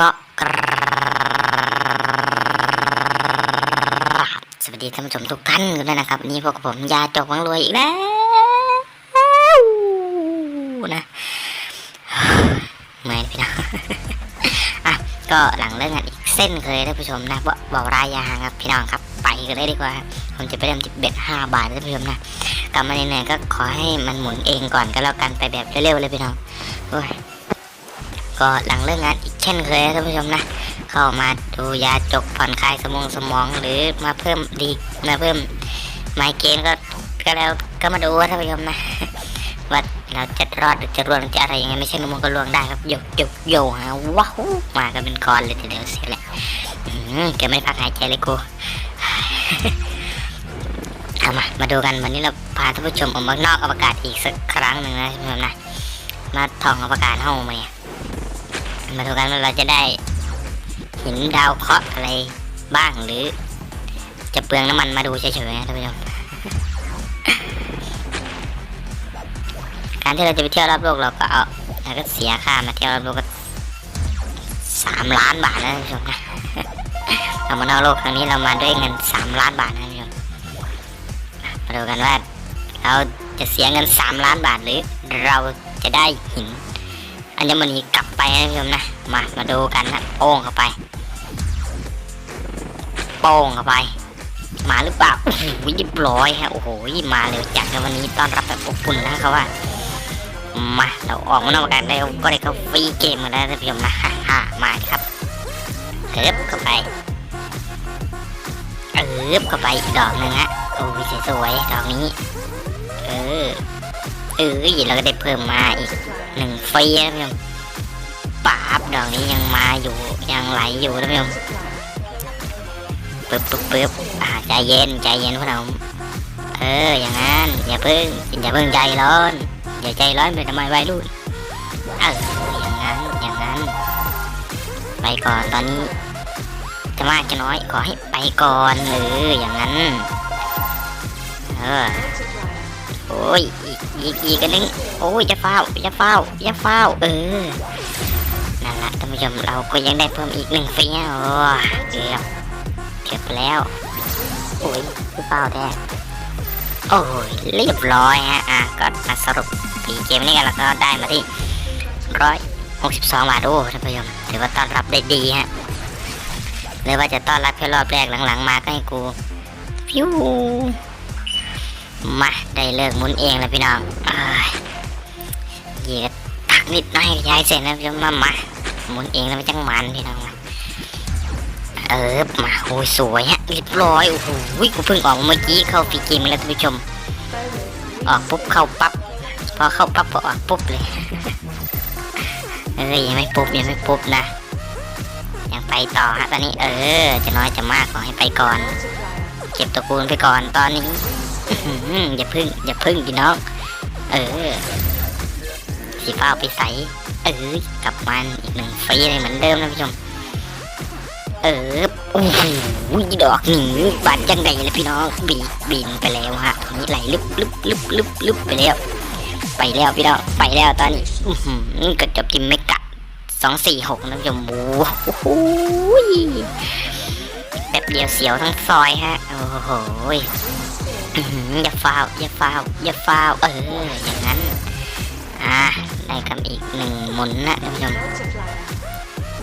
ก็กราบสวัสดีท่านผู้ชมทุกท่านกันด้วยนะครับ นี่พวกผมยาจกวังรวยอีกแล้วนะเมื่อยพี่น้องอะก็หลังเลิกงานอีกเส้นเคยท่านผู้ชมนะว่าเบารายยางครับพี่น้องครับ ไปกันเลยดีกว่าผมจะไปเริ่มที่เบ็ดห้าบาทท่านผู้ชมนะกลับมาเหนื่อยก็ขอให้มันหมุนเองก่อนก็แล้วกันไปแบบเร็วๆเลยพี่น้องโอ้ยก็หลังเลิกงานอีก เช่นเคยนะท่านผู้ชมนะ เข้ามาดูยาจกผ่อนคลายสมองสมองหรือมาเพิ่มดีมาเพิ่มไมเกรนก็ก็แล้วก็มาดูว่าท่านผู้ชมนะว่าเราจะรอดหรือจะร่วงจะอะไรยังไงไม่ใช่นมงก็ล่วงได้ครับโยกโยกโยฮะว้าวมากันเป็นกอนเลยทีเดียวเสียแหละแกไม่พักหายใจเลยกูเอามามาดูกันวันนี้เราพาท่านผู้ชมออกมานอกอวกาศอีกสักครั้งหนึ่งนะท่านผู้ชมนะมาท่องอวกาศห้องมาเนี่ย มาดูกันว่าเราจะได้ห็นดาวเคราะห์อะไรบ้างหรือ จะเปลืองน้ำมันมาดูเฉยๆนะท่านผู้ชมการที่เราจะไปเที่ยวรอบโลกเราก็เอาเราก็เสียค่ามาเที่ยวรอบโลกก็สามล้านบาทนะท่านผู้ชมนะเรามานอกโลกครั้งนี้เรามาด้วยเงินสามล้านบาทนะท่านผู้ชมมาดูกันว่าเราจะเสียเงินสามล้านบาทหรือ เราจะได้หิน ญมณีกลับไปนะท่านผู้ชมนะ มา มาดูกันนะโป้งเข้าไป โป้งเข้าไป มาหรือเปล่าโอ้โหยิบร้อยฮะ โอ้โหมาเร็วจัดในวันนี้ต้อนรับแบบอบอุ่นนะครับว่า มา เราออกมานอกกันได้ก็ได้เข้าฟรีเกมมาแล้วท่านผู้ชมนะฮ่าฮ่ามาครับเอิบเข้าไปเอิบเข้าไปอีกดอกหนึ่งฮะ โอ้ยสวยๆดอกนี้ เออ เออเราก็ได้เพิ่มมาอีก หนึ่งฟรีนะพี่ชมปาบดอกนี้ยังมาอยู่ยังไหลอยู่นะพี่ชมปึ๊บปึ๊บปึ๊บอ่าใจเย็นใจเย็นพวกเราเอออย่างนั้นอย่าเพิ่งอย่าเพิ่งใจร้อนอย่าใจร้อนไปทำไมไวัยรุ่นเอออย่างนั้นอย่างนั้น ไปก่อนตอนนี้จะมากจะน้อยขอให้ไปก่อนเอออย่างนั้น เออ อ้ยอีกอีกอีกกันนึงโอ้ยจะเฝ้าจะเฝ้าจะเฝ้า เออนั่นแหละท่านผู้ชมเราก็ยังได้เพิ่มอีกหนึ่งฟีโอ้เกือบเกือบแล้วโอ้ยคือเฝ้าแท้โอ้ยเรียบร้อยฮะอะก็มาสรุปปีเกมนี้กันแล้วก็ได้มาที่ร้อยหกสิบสองบาทโอ้ท่านผู้ชมถือว่าต้อนรับได้ดีฮะหรือว่าจะต้อนรับแค่รอบแรกหลังๆ มาก็ให้กูฟิว มาได้เลิกหมุนเองแล้วพี่น้องยเหยียดตักนิดหน่อยย้ายเสร็จแล้วพี่มามาหมุนเองแล้วไม่จังมันพี่น้องเออมาโอ้ยสวยฮะเรียบร้อยโอ้โหกูเพิ่งออกเมื่อกี้เข้าฟีเกมมแล้วท่านผู้ชม ออกปุ๊บเข้าปั๊บพอเข้าปั๊บพอออกปุ๊บเลยเอ้ยยังไม่ปุ๊บยังไม่ปุ๊บนะ ยังไปต่อฮะตอนนี้เออ จะน้อยจะมากขอให้ไปก่อน เก็บตระกูลไปก่อนตอนนี้ อย่าพึ่ง อย่าพึ่งพี่น้อง เออ สีฟ้าไปใส เออกลับมันอีกหนึ่งฟรีเลยเหมือนเดิมนะผู้ชม เออโอ้โหดอกหนีบานจังใดเลยพี่น้องบีบินไปแล้วฮะตรงนี้ไหลลึบลึบลึบลึบลึบไปแล้ว ไปแล้วพี่น้องไปแล้วตอนนี้อือหือก็จบจิมไม่กัดสองสี่หกนะผู้ชมโอ้โหแบบเดียวเสียวทั้งซอยฮะ โอ้โห อย่าฟาวอย่าฟาวอย่าฟาวเออ อย่างนั้น อ่า ได้คำอีกหนึ่งหมุนนะท่านผู้ชม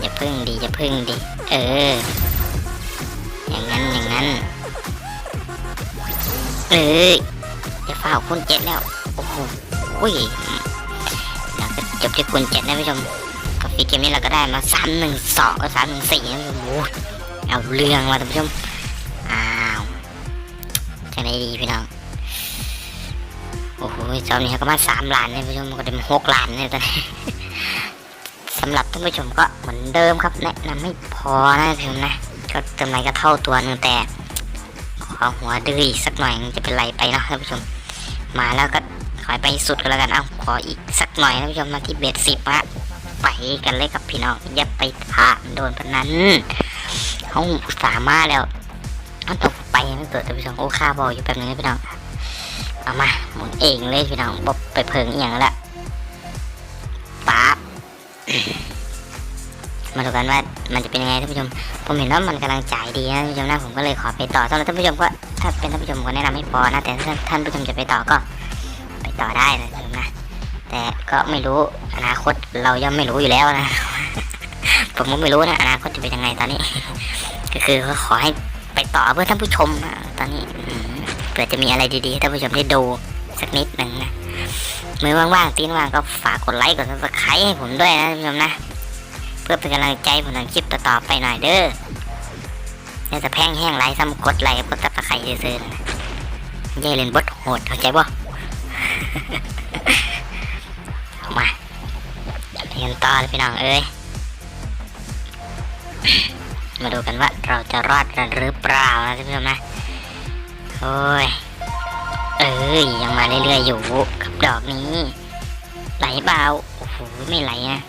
อย่าพึ่งดิอย่าพึ่งดิเออ อย่างนั้นอย่างนั้น เอออย่าฟาวคุณเจ็ดแล้ว โอ้โหอุ้ยเราก็จบที่คุณเจ็ดนะท่านผู้ชมกับฟีเกมนี้เราก็ได้มาสามหนึ่งสองสามหนึ่งสี่นะท่านผู้ชมโอ้เอาเรื่องมาท่านผู้ชม จะได้ดีพี่น้อง โอ้โหจอมนี้ก็มาสามล้านเนี่ยผู้ชมก็ได้มหกล้านเนี่ยตอนนี้สำหรับท่านผู้ชมก็เหมือนเดิมครับแนะนำไม่พอนะท่นผู้ชมนะก็เติมไหนก็เท่าตัวนึงแต่ขอหัวดื้อสักหน่อยจะเป็นไรไปเนาะท่านผู้ชม มาแล้วก็ขอไปสุดกันแล้วกันเอาขออีกสักหน่อยท่านผู้ชมมาที่เบสสิบฮะไปกันเลยกับพี่น้องอย่าไปท่าโดนพนันเขาสามารถแล้วเอาตก ไปไม่เกิดท่านผู้ชมโอ้ค่าบอลอยู่แบบนึงนะพี่น้องเอามาหมุนเองเลยพี่น้องบบไปเพิงอย่างละป๊าบมาดูกันว่ามันจะเป็นยังไงท่านผู้ชม ผมเห็นว่ามันกำลังจ่ายดีนะท่านผู้ชมนะผมก็เลยขอไปต่อสำหรับท่านผู้ชมก็ถ้าเป็นท่านผู้ชมก็แนะนำให้พอนะ แต่ถ้าท่านผู้ชมจะไปต่อก็ ไปต่อได้นะท่านผู้ชมนะแต่ก็ไม่รู้อนาคตเรายังไม่รู้อยู่แล้วนะผมก็ไม่รู้นะอนาคตจะเป็นยังไงตอนนี้ ก็คือก็ขอให้ ไปต่อเพื่อท่านผู้ชมตอนนี้เผื่อจะมีอะไรดีๆให้ท่านผู้ชมได้ดูสักนิดหนึ่งนะมือว่างๆตีนว่างก็ฝากกดไลค์กดซับสไครต์ให้ผมด้วยนะท่านผู้ชมนะ เพื่อเป็นกำลังใจผมทำคลิปต่อๆไปหน่อยเด้อเนี่ยจะแพงแห้งไรซ้ำกดไลค์กดซับสไครต์ซื่อๆนะอย่เล่นบทโหดเข้าใจบ่มาเรียนต่อเลยพี่น้องเอ้ย มาดูกันว่าเราจะรอดกันหรือเปล่านะท่านผู้ชมนะโอ้ยเอ้ยยังมาเรื่อยๆอยู่กับดอกนี้ ไหลเบาโอ้โหไม่ไหลนะ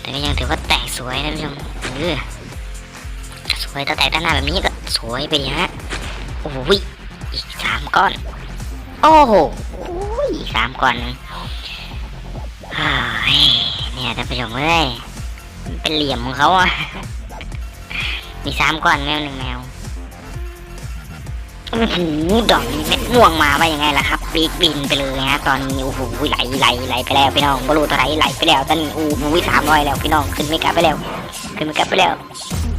แต่ก็ยังถือว่าแตกสวยนะท่านผู้ชมเออสวยถ้าแตกด้านหน้าแบบนี้ก็สวยไปดีฮะโอ้โหอีกสามก้อน โอ้โหอีกสามก้อนหนึงเฮ้ยเนี่ยท่านผู้ชมเอ้ย เป็นเหลี่ยมของเขาอะมีสามก้อนแมวหนึ่งแมวโอ้โหดอกนี้เม็ดม่วงมาว่ายังไงล่ะครับปีกบินไปเลยฮะตอนนี้โอ้โหไหลไหลไหลไปแล้วพี่น้องบรูตัวไหลไหลไปแล้วตอนนี้โอ้โหสามร้อยแล้วพี่น้องขึ้นไม่กลับไปแล้ว ขึ้นไม่กลับไปแล้ว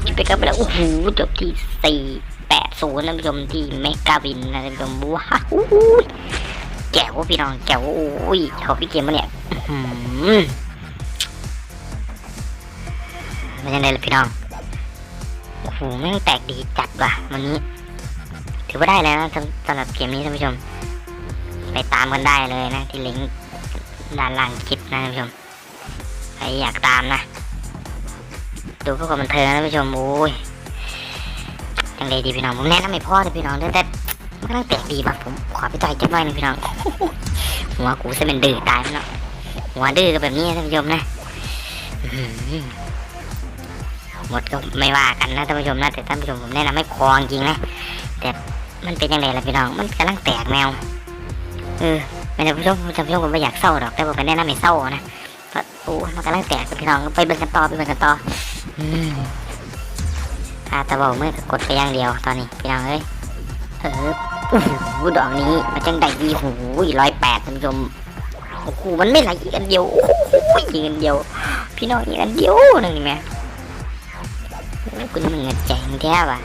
ขึ้นไปกลับไปแล้วโอ้โหจบที่สี่แปดศูนย์นะผู้ชมที่เมกาบินนะท่านผู้ชมว้าวแจ๋วพี่น้องแจ๋วโอ้ยเขาพี่เกมมาเนี่ย มันยังไงล่ะพี่น้อง โอ้โหแม่งแตกดีจัดว่ะวันนี้ ถือว่าได้แล้วนะสำหรับเกมนี้ท่านผู้ชม ไปตามกันได้เลยนะ ที่ลิงก์ด้านล่างคลิปนะท่านผู้ชมใครอยากตามนะ ดูเพื่อความบันเทิงนะท่านผู้ชมโอ้ยยังไงดีพี่น้องผมแนะนำไม่พอเลยพี่น้องแต่แต่มันกำลังแตกดีป่ะผมขอไปต่อยจักหน่อยนึงพี่น้องหัวกูจะเป็นดื้อตายมั้งเนาะหัวดื้อก็แบบนี้ท่านผู้ชมนะ หมดก็ไม่ว่ากันนะท่านผู้ชมนะแต่ท่านผู้ชมผมแนะนำให้คองจริงนะแต่มันเป็นยังไงล่ะพี่น้องมันกำลังแตกแมวเออไม่ท่านผู้ชมท่านผู้ชมผมไม่อยากเศร้าหรอกแต่ผมก็แนะนำให้เศร้านะเพราะโอ้มันกำลังแตกพี่น้องไปเบิ่งกันต่อไปเบิ่งกันต่ออืมถ้าตะบอกมือกดไปอย่างเดียวตอนนี้พี่น้องเอ้ยเออโอ้โหดอกนี้มันจังได้ดีโอ้โหร้อยแปดท่านผู้ชมโอ้โหมันไม่ไหลอีกอันเดียวโอ้โหอีกอันเดียว พี่น้องอีกอันเดียวหนึ่งไหม คุณมึงอะแจงแท้ว่ะ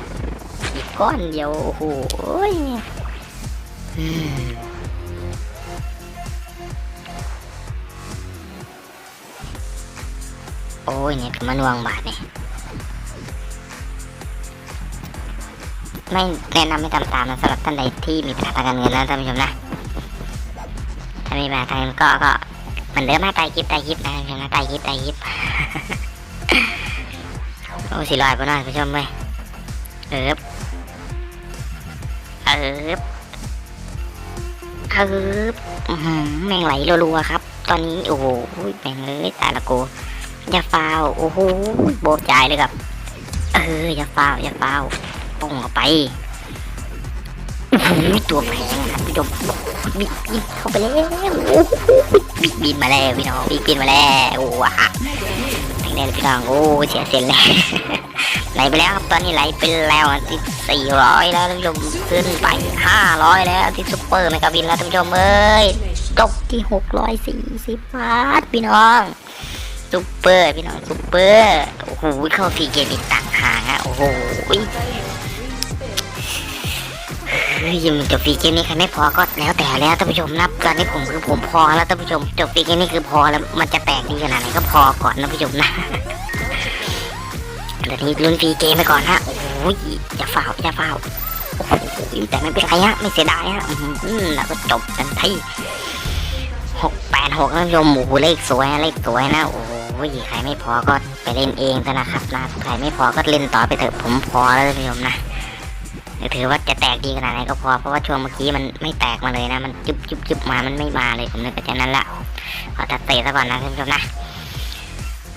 อีกก้อนเดียวโอ้โหโอ้ยเนี่ยมันวางบาทเนี่ยไม่แนะนำให้ทำตามนะสำหรับท่านใดที่มีปัญหาทางการเงินนะท่านผู้ชมนะถ้ามีปัญหาทางเงินก็ก็เหมือนเดิมนะไตคลิปไตคลิปนะท่านผู้ชมนะไตคลิปไตคลิป โอ้สี่ร้อยป่ะนะท่านผู้ชมเว้ยเอิบเอิบเอิบแม่งไหลรัวๆครับ ตอนนี้โอ้โหแม่งเอ้ยตายละกูอย่าฟาวโอ้โหโบกจ่ายเลยครับ เอออย่าฟาวอย่าฟาวป้องเข้าไปตัวแพงครับพี่ดมบินเข้าไปแล้วบินมาแล้วพี่น้องบินมาแล้วโอ้ว้า เนี่ยพี่น้องโอ้เสียเส้นแล้วไหลไปแล้วครับตอนนี้ไหลไปแล้วที่สี่ร้อยแล้วท่านผู้ชมขึ้นไปห้าร้อยแล้วที่ซุปเปอร์เมกาบินแล้วท่านผู้ชมเอ้ยจบที่หกร้อยสี่สิบบาทพี่น้องซุปเปอร์พี่น้องซุปเปอร์โอ้โหเข้าฟรีเกมอีกต่างหากฮะโอ้โห เฮ้ยยังจบฟรีเกมนี้ใครไม่พอก็แล้วแต่แล้วท่านผู้ชมนับตอนนี้ผมคือผมพอแล้วท่านผู้ชมจบฟรีเกมนี้คือพอแล้วมันจะแตกดีขนาดไหนก็พอก่อนท่านผู้ชมนะเดี๋ยวนี้ลุ้นฟรีเกมไปก่อนฮะโอ้โหอย่าฝ่าวอย่าฝ่าวโอ้โหแต่ไม่เป็นไรฮะไม่เสียดายฮะอื้อหือแล้วก็จบกันที่หกแปดหกท่านผู้ชมโอ้โหเลขสวยเลขสวยนะโอ้โหใครไม่พอก็ไปเล่นเองซะนะครับนะใครไม่พอก็เล่นต่อไปเถอะผมพอแล้วท่านผู้ชมนะ ถือว่าจะแตกดีขนาดไหนก็พอเพราะว่าช่วงเมื่อกี้มันไม่แตกมาเลยนะมันจุบจุบจุบมามันไม่มาเลยผมนึกไปจากนั้นละขอตัดเตะซะก่อนนะท่านผู้ชมนะ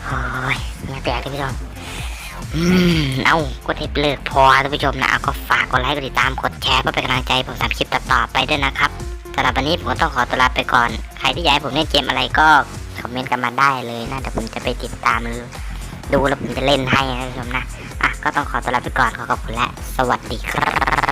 โอ้ยยังแตกท่านผู้ชมอืมเอากดให้เลิกพอท่านผู้ชมนะเอาก็ฝากกดไลค์กดติดตามกดแชร์เพื่อเป็นกำลังใจผมทำคลิปต่อๆไปด้วยนะครับสำหรับวันนี้ผมก็ต้องขอตัวลาไปก่อน ใครที่อยากให้ผมเล่นเกมอะไรก็คอมเมนต์กันมาได้เลยนะเดี๋ยวผมจะไปติดตาม ดูแล้วผมจะเล่นให้นะทุกคนผู้ชมนะ อะ ก็ต้องขอตัวลาไปก่อนขอขอบคุณและ สวัสดีครับ